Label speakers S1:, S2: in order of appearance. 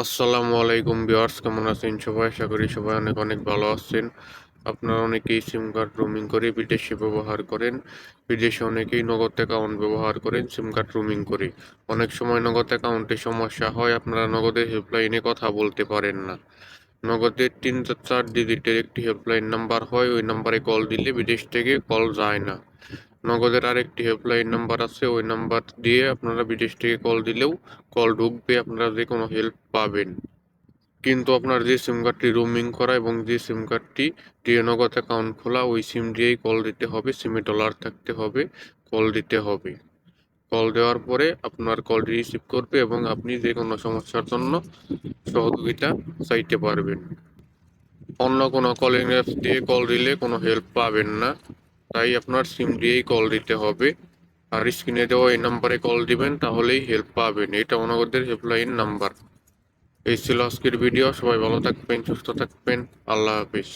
S1: আসসালামু আলাইকুম ভিউয়ার্স, কেমন আছেন সবাই? আশা করি সবাই অনেক অনেক ভালো আছেন। আপনারা অনেকেই সিম কার্ড রুমিং করে বিদেশে ব্যবহার করেন। বিদেশে অনেকেই নগদ অ্যাকাউন্ট ব্যবহার করেন, সিম কার্ড রুমিং করে। অনেক সময় নগদ অ্যাকাউন্টে সমস্যা হয়, আপনারা নগদের হেল্পলাইনে কথা বলতে পারেন না। নগদের তিন চার ডিজিটের একটি হেল্পলাইন নাম্বার হয়, ওই নাম্বারে কল দিলে বিদেশ থেকে কল যায় না। নগদের আরেকটি হেল্পলাইন নাম্বার আছে, ওই নাম্বার দিয়ে আপনারা বিদেশ থেকে কল দিলেও কল ঢুকবে, আপনারা যে কোনো হেল্প পাবেন। কিন্তু আপনার যে সিম কার্ডটি রোমিং করা এবং যে সিম কার্ডটি দিয়ে নগদ অ্যাকাউন্ট খোলা, ওই সিম দিয়েই কল দিতে হবে সিমে ডলার থাকতে হবে কল দিতে হবে। কল দেওয়ার পরে আপনার কলটি রিসিভ করবে এবং আপনি যে কোনো সমস্যার জন্য সহযোগিতা চাইতে পারবেন। অন্য কোনো কলিং অ্যাপস দিয়ে কল দিলে কোনো হেল্প পাবেন না। তাই আপনার সিম দিয়েই কল দিতে হবে। আর স্ক্রিনে দেওয়া এই নাম্বারে কল দিবেন, তাহলেই হেল্প পাবেন। এটা অনগদের হেল্পলাইন নাম্বার এই ছিল আজকের ভিডিও সবাই ভালো থাকবেন, সুস্থ থাকবেন। আল্লাহ হাফিজ।